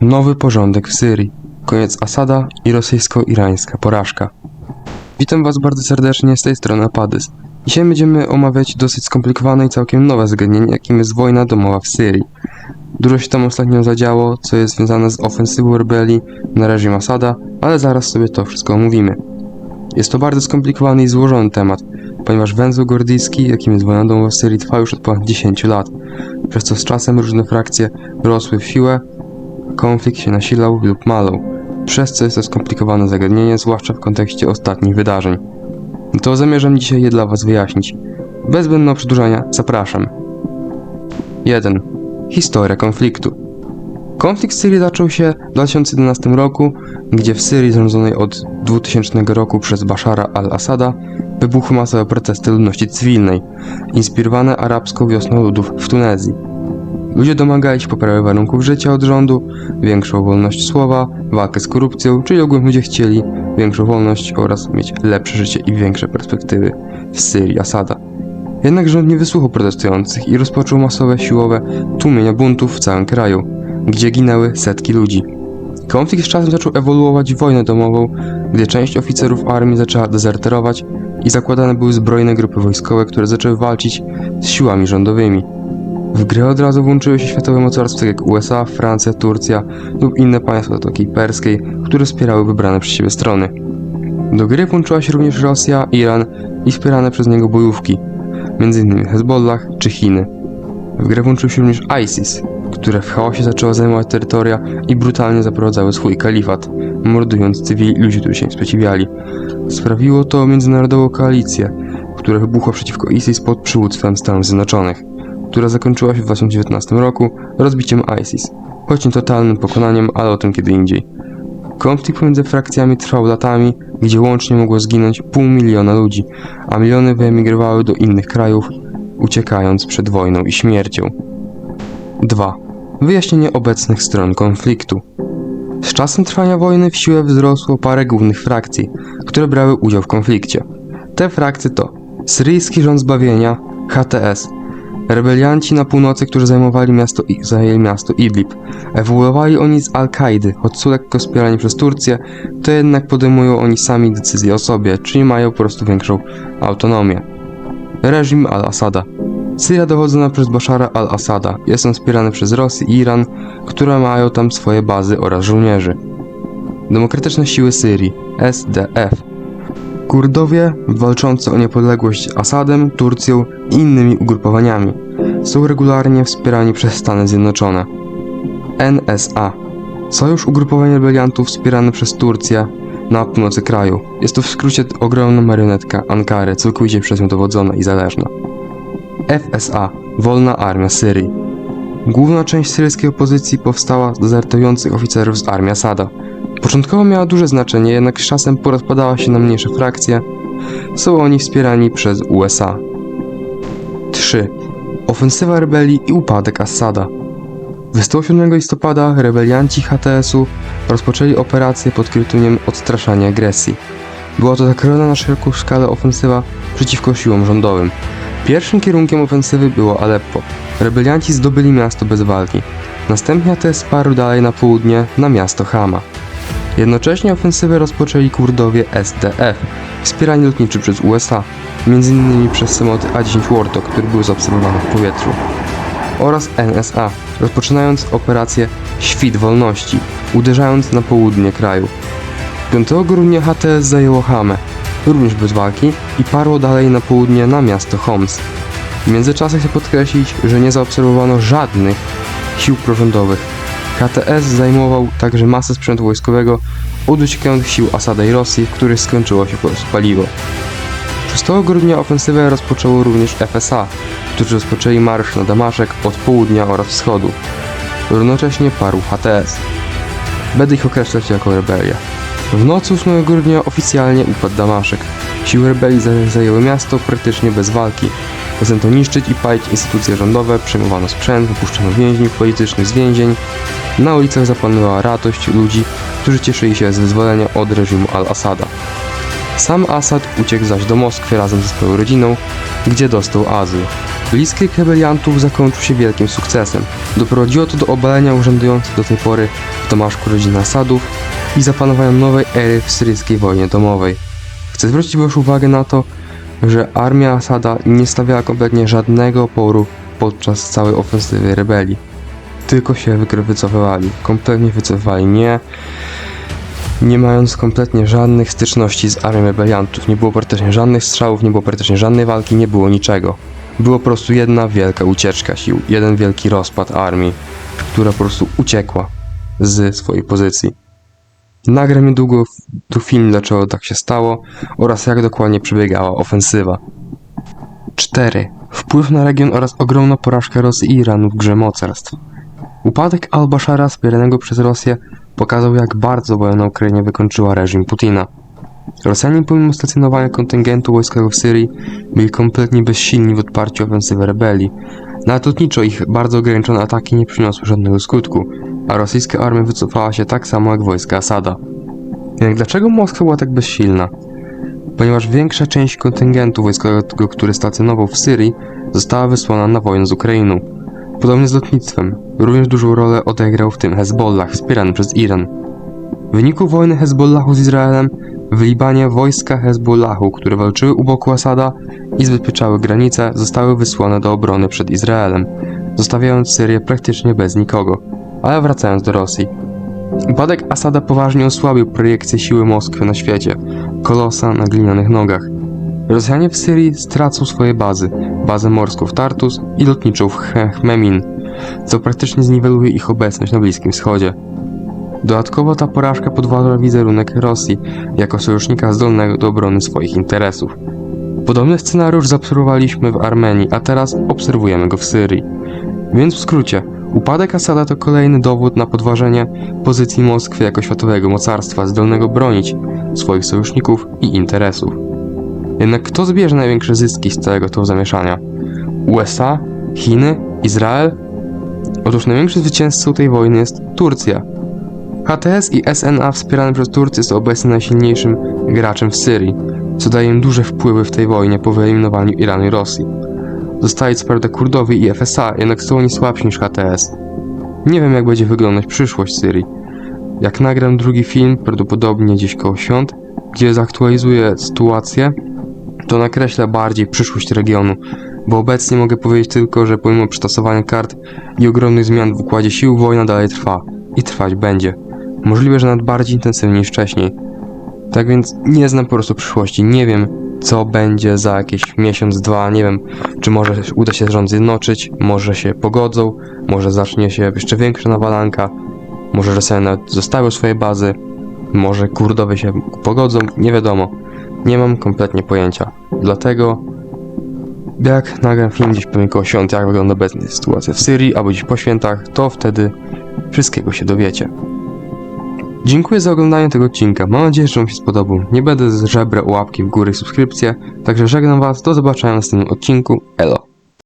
Nowy porządek w Syrii. Koniec Asada i rosyjsko-irańska porażka. Witam Was bardzo serdecznie z tej strony Apadys. Dzisiaj będziemy omawiać dosyć skomplikowane i całkiem nowe zagadnienie, jakim jest wojna domowa w Syrii. Dużo się tam ostatnio zadziało, co jest związane z ofensywą rebelii na reżim Asada, ale zaraz sobie to wszystko omówimy. Jest to bardzo skomplikowany i złożony temat, ponieważ węzeł gordyjski, jakim jest wojna domowa w Syrii, trwa już od ponad 10 lat, przez co z czasem różne frakcje rosły w siłę, konflikt się nasilał lub malał, przez co jest to skomplikowane zagadnienie, zwłaszcza w kontekście ostatnich wydarzeń. To zamierzam dzisiaj je dla Was wyjaśnić. Bez zbędnego przedłużania zapraszam. 1. Historia konfliktu. Konflikt w Syrii zaczął się w 2011 roku, gdzie w Syrii rządzonej od 2000 roku przez Bashara al-Assada wybuchły masowe protesty ludności cywilnej, inspirowane arabską wiosną ludów w Tunezji. Ludzie domagali się poprawy warunków życia od rządu, większą wolność słowa, walkę z korupcją, czyli ogólnie ludzie chcieli większą wolność oraz mieć lepsze życie i większe perspektywy w Syrii Asada. Jednak rząd nie wysłuchał protestujących i rozpoczął masowe siłowe tłumienia buntów w całym kraju, gdzie ginęły setki ludzi. Konflikt z czasem zaczął ewoluować w wojnę domową, gdzie część oficerów armii zaczęła dezerterować i zakładane były zbrojne grupy wojskowe, które zaczęły walczyć z siłami rządowymi. W grę od razu włączyły się światowe mocarstwa takie jak USA, Francja, Turcja lub inne państwa Zatoki Perskiej, które wspierały wybrane przez siebie strony. Do gry włączyła się również Rosja, Iran i wspierane przez niego bojówki, m.in. Hezbollah czy Chiny. W grę włączył się również ISIS, które w chaosie zaczęło zajmować terytoria i brutalnie zaprowadzały swój kalifat, mordując cywili i ludzi, którzy się sprzeciwiali. Sprawiło to międzynarodową koalicję, która wybuchła przeciwko ISIS pod przywództwem Stanów Zjednoczonych, która zakończyła się w 2019 roku rozbiciem ISIS, choć nie totalnym pokonaniem, ale o tym kiedy indziej. Konflikt pomiędzy frakcjami trwał latami, gdzie łącznie mogło zginąć pół miliona ludzi, a miliony wyemigrowały do innych krajów, uciekając przed wojną i śmiercią. 2. Wyjaśnienie obecnych stron konfliktu. Z czasem trwania wojny w siłę wzrosło parę głównych frakcji, które brały udział w konflikcie. Te frakcje to Syryjski Rząd Zbawienia, HTS, rebelianci na północy, którzy zajmowali miasto, I- zajęli miasto Idlib. Ewoluowali oni z Al-Kaidy, są lekko wspierani przez Turcję, to jednak podejmują oni sami decyzje o sobie, czyli mają po prostu większą autonomię. Reżim Al-Assada Syria dochodzona przez Bashara al-Assada. Jest on wspierany przez Rosję i Iran, które mają tam swoje bazy oraz żołnierzy. Demokratyczne Siły Syrii SDF Kurdowie walczący o niepodległość Asadem, Turcją i innymi ugrupowaniami są regularnie wspierani przez Stany Zjednoczone. NSA Sojusz ugrupowań rebeliantów wspierany przez Turcję na północy kraju. Jest to w skrócie ogromna marionetka Ankary, całkowicie przez nią dowodzona i zależna. FSA Wolna Armia Syrii. Główna część syryjskiej opozycji powstała z dezertujących oficerów z armii Asada. Początkowo miała duże znaczenie, jednak z czasem porozpadała się na mniejsze frakcje. Są oni wspierani przez USA. 3. Ofensywa rebelii i upadek Assada. 27 listopada rebelianci HTS-u rozpoczęli operację pod krytynium odstraszania agresji. Była to zakrojona na szeroką skalę ofensywa przeciwko siłom rządowym. Pierwszym kierunkiem ofensywy było Aleppo. Rebelianci zdobyli miasto bez walki. Następnie ATS sparł dalej na południe na miasto Hama. Jednocześnie ofensywę rozpoczęli Kurdowie SDF, wspierani lotniczy przez USA, m.in. przez samoloty A-10 Warthog, które były zaobserwowane w powietrzu, oraz NSA, rozpoczynając operację Świt Wolności, uderzając na południe kraju. 5 grudnia HTS zajęło Hamę, również bez walki, i parło dalej na południe na miasto Homs. W międzyczasie chcę podkreślić, że nie zaobserwowano żadnych sił prorządowych. KTS zajmował także masę sprzętu wojskowego od uciekających sił Asada i Rosji, w których skończyło się paliwo. 6 grudnia ofensywę rozpoczęło również FSA, którzy rozpoczęli marsz na Damaszek od południa oraz wschodu. Równocześnie parł HTS. Będę ich określać jako rebelię. W nocy 8 grudnia oficjalnie upadł Damaszek. Siły rebelii za- zajęły miasto praktycznie bez walki. Zaczęto niszczyć i palić instytucje rządowe, przejmowano sprzęt, wypuszczano więźniów politycznych z więzień. Na ulicach zapanowała radość ludzi, którzy cieszyli się z wyzwolenia od reżimu al-Assada. Sam Assad uciekł zaś do Moskwy razem ze swoją rodziną, gdzie dostał azyl. Bliskryk rebeliantów zakończył się wielkim sukcesem. Doprowadziło to do obalenia urzędującej do tej pory w Damaszku rodziny Asadów i zapanowania nowej ery w syryjskiej wojnie domowej. Chcę zwrócić Waszą uwagę na to, że armia Asada nie stawiała kompletnie żadnego oporu podczas całej ofensywy rebelii. Tylko się wycofywali. Kompletnie wycofywali. Nie, nie mając kompletnie żadnych styczności z armią rebeliantów. Nie było praktycznie żadnych strzałów, nie było praktycznie żadnej walki, nie było niczego. Było po prostu jedna wielka ucieczka sił, jeden wielki rozpad armii, która po prostu uciekła z swojej pozycji. Nagram niedługo tu film, dlaczego tak się stało oraz jak dokładnie przebiegała ofensywa. 4. Wpływ na region oraz ogromna porażka Rosji i Iranu w grze mocarstw. Upadek al-Bashara wspieranego przez Rosję pokazał jak bardzo wojna na Ukrainie wykończyła reżim Putina. Rosjanie pomimo stacjonowania kontyngentu wojskowego w Syrii byli kompletnie bezsilni w odparciu ofensywy rebelii. Nawet lotniczo ich bardzo ograniczone ataki nie przyniosły żadnego skutku, a rosyjska armia wycofała się tak samo jak wojska Asada. Jednak dlaczego Moskwa była tak bezsilna? Ponieważ większa część kontyngentu wojskowego, który stacjonował w Syrii, została wysłana na wojnę z Ukrainą. Podobnie z lotnictwem. Również dużą rolę odegrał w tym Hezbollah, wspierany przez Iran. W wyniku wojny Hezbollahu z Izraelem, w Libanie wojska Hezbollahu, które walczyły u boku Asada i zabezpieczały granice, zostały wysłane do obrony przed Izraelem, zostawiając Syrię praktycznie bez nikogo. Ale wracając do Rosji. Upadek Asada poważnie osłabił projekcję siły Moskwy na świecie, kolosa na glinianych nogach. Rosjanie w Syrii stracą swoje bazy, bazę morską w Tartus i lotniczą w Chmemin, co praktycznie zniweluje ich obecność na Bliskim Wschodzie. Dodatkowo ta porażka podważa wizerunek Rosji jako sojusznika zdolnego do obrony swoich interesów. Podobny scenariusz zaobserwowaliśmy w Armenii, a teraz obserwujemy go w Syrii. Więc w skrócie, upadek Asada to kolejny dowód na podważenie pozycji Moskwy jako światowego mocarstwa zdolnego bronić swoich sojuszników i interesów. Jednak kto zbierze największe zyski z całego tego zamieszania? USA? Chiny? Izrael? Otóż największym zwycięzcą tej wojny jest Turcja. HTS i SNA wspierane przez Turcję są obecnie najsilniejszym graczem w Syrii, co daje im duże wpływy w tej wojnie po wyeliminowaniu Iranu i Rosji. Zostali co prawda Kurdowie i FSA, jednak są oni słabsi niż HTS. Nie wiem jak będzie wyglądać przyszłość Syrii. Jak nagram drugi film, prawdopodobnie gdzieś koło świąt, gdzie zaktualizuję sytuację, to nakreśla bardziej przyszłość regionu, bo obecnie mogę powiedzieć tylko, że pomimo przetasowania kart i ogromnych zmian w układzie sił, wojna dalej trwa i trwać będzie. Możliwe, że nawet bardziej intensywnie niż wcześniej. Tak więc nie znam po prostu przyszłości, nie wiem co będzie za jakiś miesiąc, dwa, nie wiem czy może uda się rząd zjednoczyć, może się pogodzą, może zacznie się jeszcze większa nawalanka, może Rosjanie nawet zostawią swoje bazy, może Kurdowie się pogodzą, nie wiadomo. Nie mam kompletnie pojęcia. Dlatego jak nagram film gdzieś pewnie koło świąt, jak wygląda obecnie sytuacja w Syrii, albo gdzieś po świętach, to wtedy wszystkiego się dowiecie. Dziękuję za oglądanie tego odcinka. Mam nadzieję, że Wam się spodobał. Nie będę z żebra łapki w górę i. Także żegnam Was. Do zobaczenia w następnym odcinku. Elo.